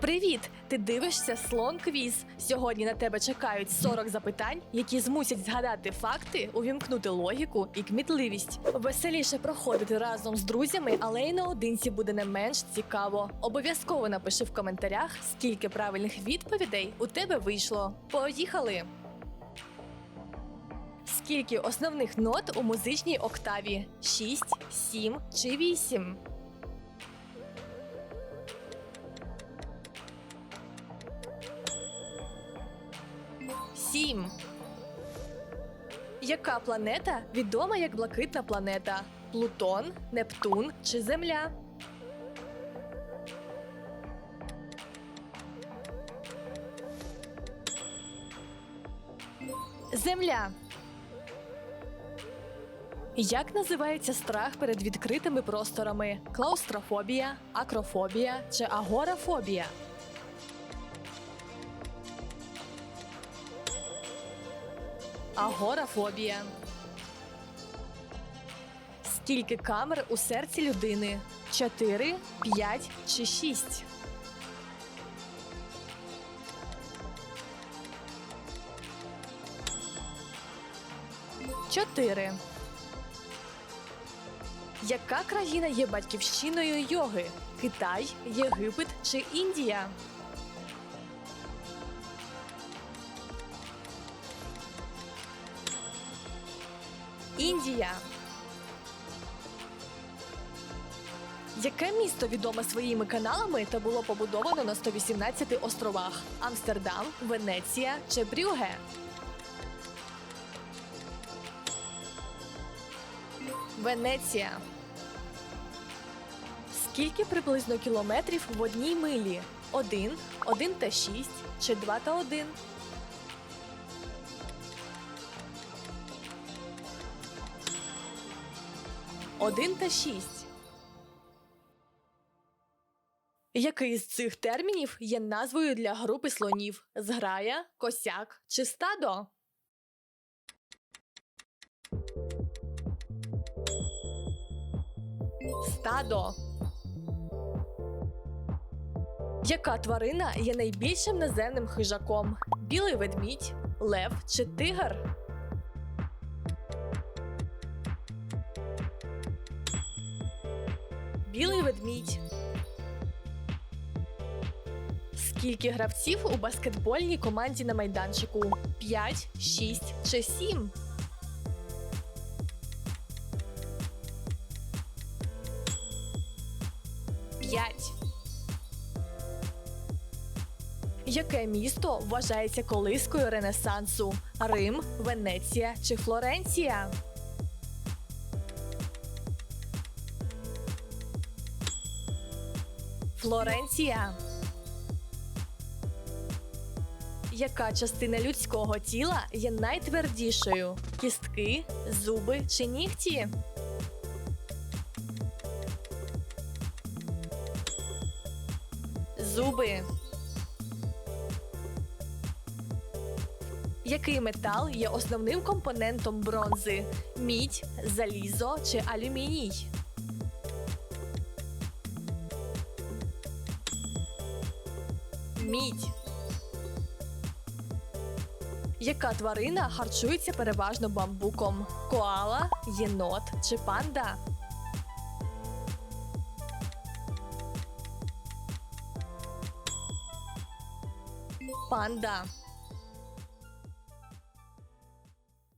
Привіт! Ти дивишся слон квіз. Сьогодні на тебе чекають 40 запитань, які змусять згадати факти, увімкнути логіку і кмітливість. Веселіше проходити разом з друзями, але й наодинці буде не менш цікаво. Обов'язково напиши в коментарях, скільки правильних відповідей у тебе вийшло. Поїхали! Скільки основних нот у музичній октаві? 6, 7 чи 8? Сім. Яка планета відома як блакитна планета? Плутон, Нептун чи Земля? Земля. Як називається страх перед відкритими просторами? Клаустрофобія, акрофобія чи агорафобія? Агорафобія. Скільки камер у серці людини? 4, 5 чи 6? Чотири. Яка країна є батьківщиною йоги? Китай, Єгипет чи Індія? Індія. Яке місто відоме своїми каналами та було побудовано на 118 островах? Амстердам, Венеція чи Брюге? Венеція. Скільки приблизно кілометрів в одній милі? 1, 1 та 6 чи 2 та 1? Один та шість. Який з цих термінів є назвою для групи слонів? Зграя, косяк чи стадо? Стадо. Яка тварина є найбільшим наземним хижаком? Білий ведмідь, лев чи тигр? Білий ведмідь. Скільки гравців у баскетбольній команді на майданчику? 5, 6 чи 7? П'ять. Яке місто вважається колискою Ренесансу? Рим, Венеція чи Флоренція? Флоренція. Яка частина людського тіла є найтвердішою? Кістки, зуби чи нігті? Зуби. Який метал є основним компонентом бронзи? Мідь, залізо чи алюміній? Мідь. Яка тварина харчується переважно бамбуком? Коала, єнот чи панда? Панда.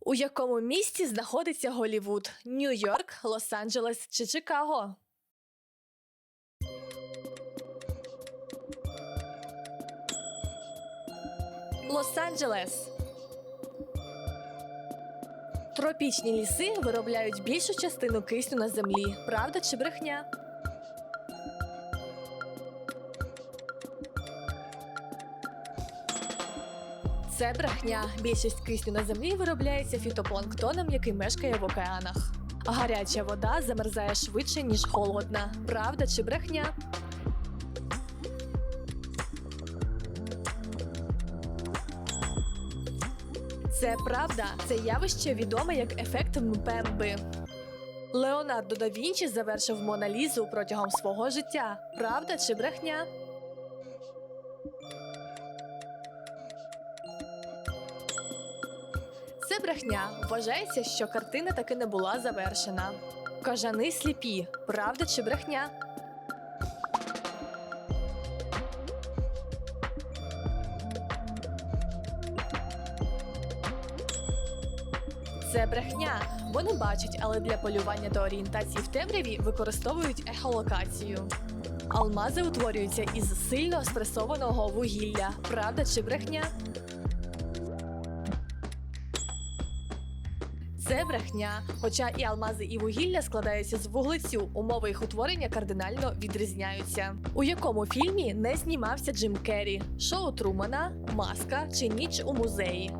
У якому місті знаходиться Голівуд? Нью-Йорк, Лос-Анджелес чи Чикаго? Лос-Анджелес. Тропічні ліси виробляють більшу частину кисню на землі. Правда чи брехня? Це брехня. Більшість кисню на землі виробляється фітопланктоном, який мешкає в океанах. Гаряча вода замерзає швидше, ніж холодна. Правда чи брехня? Це правда, це явище відоме як ефект Мпемби. Леонардо да Вінчі завершив Моналізу протягом свого життя. Правда чи брехня? Це брехня. Вважається, що картина таки не була завершена. Кажани сліпі. Правда чи брехня? Це брехня. Вони бачать, але для полювання та орієнтації в темряві використовують ехолокацію. Алмази утворюються із сильно спресованого вугілля. Правда чи брехня? Це брехня. Хоча і алмази, і вугілля складаються з вуглецю, умови їх утворення кардинально відрізняються. У якому фільмі не знімався Джим Керрі? Шоу Трумана, Маска чи Ніч у музеї?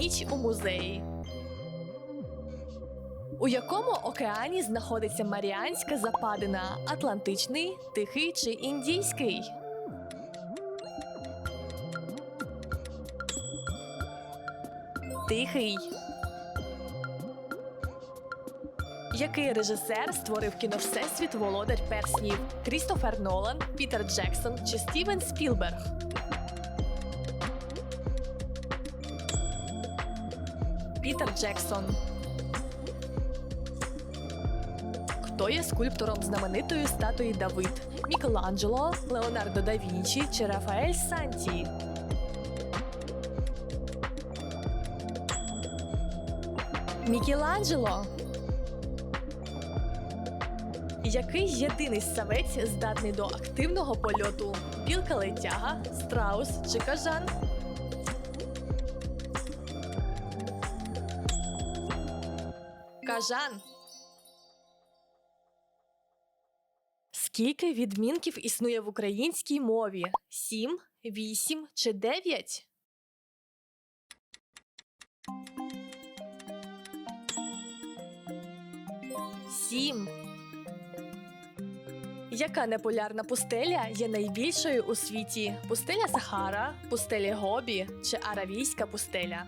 Ніч у музеї. У якому океані знаходиться Маріанська Западина? Атлантичний, Тихий чи Індійський? Тихий. Який режисер створив кіно Всесвіт Володар Перснів? Крістофер Нолан, Пітер Джексон чи Стівен Спілберг? Пітер Джексон. Хто є скульптором знаменитої статуї Давид? Мікеланджело, Леонардо да Вінчі чи Рафаель Санті? Мікеланджело. Який єдиний ссавець здатний до активного польоту? Білка летяга, страус чи кажан? Кажан. Скільки відмінків існує в українській мові? Сім, вісім чи дев'ять? Сім. Яка неполярна пустеля є найбільшою у світі? Пустеля Сахара, пустеля Гобі чи Аравійська пустеля?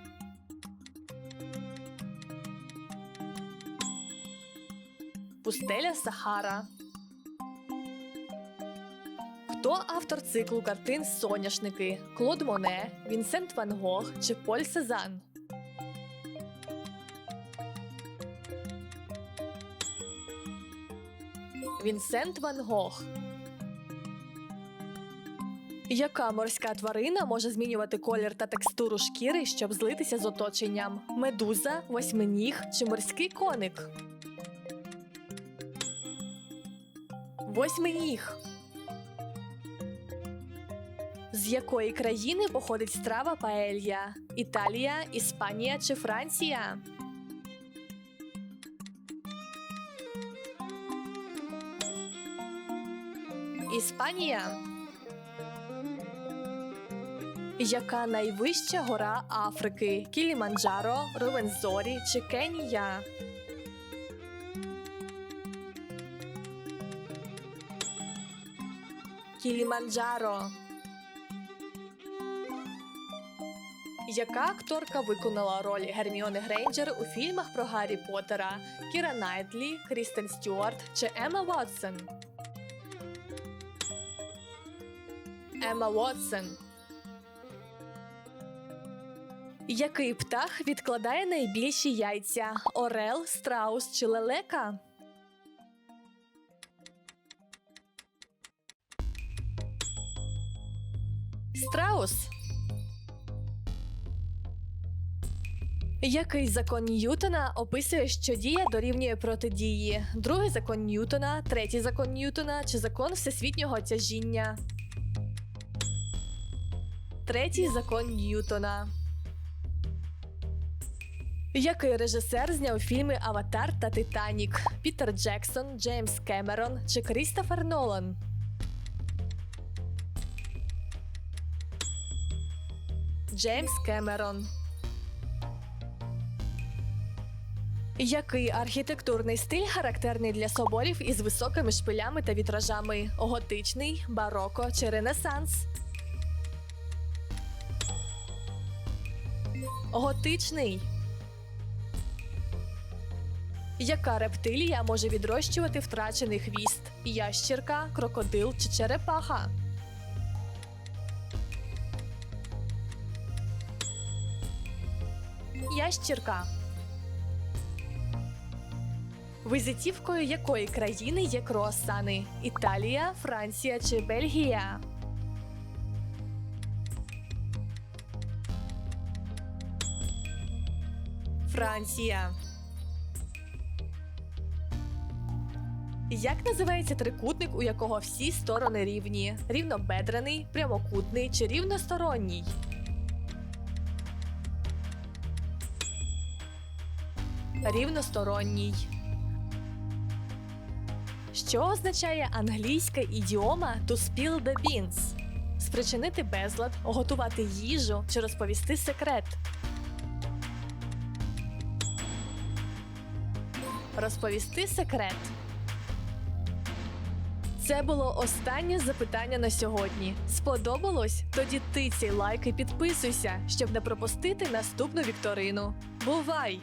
Пустеля Сахара. Хто автор циклу картин Соняшники? Клод Моне, Вінсент Ван Гог чи Поль Сезанн? Вінсент Ван Гог. Яка морська тварина може змінювати колір та текстуру шкіри, щоб злитися з оточенням? Медуза, восьминіг чи морський коник? Восьминіг. З якої країни походить страва паелья? Італія, Іспанія чи Франція? Іспанія. Яка найвища гора Африки? Кіліманджаро, Ровензорі чи Кенія? Кіліманджаро. Яка акторка виконала роль Герміони Грейнджер у фільмах про Гаррі Поттера? Кіра Найтлі, Крістен Стюарт чи Емма Вотсон? Емма Вотсон. Який птах відкладає найбільші яйця? Орел, страус чи лелека? Страус. Який закон Ньютона описує, що дія дорівнює протидії? Другий закон Ньютона, третій закон Ньютона чи закон всесвітнього тяжіння? Третій закон Ньютона. Який режисер зняв фільми Аватар та Титанік? Пітер Джексон, Джеймс Кемерон чи Крістофер Нолан? Джеймс Кемерон. Який архітектурний стиль характерний для соборів із високими шпилями та вітражами? Готичний, бароко чи ренесанс? Готичний. Яка рептилія може відрощувати втрачений хвіст? Ящірка, крокодил чи черепаха? Ящірка. Визитівкою якої країни є круасани? Італія, Франція чи Бельгія? Франція. Як називається трикутник, у якого всі сторони рівні? Рівнобедрений, прямокутний чи рівносторонній? Рівносторонній. Що означає англійська ідіома to spill the beans? Спричинити безлад, готувати їжу чи розповісти секрет? Розповісти секрет. Це було останнє запитання на сьогодні. Сподобалось? Тоді тицяй лайк і підписуйся, щоб не пропустити наступну вікторину. Бувай!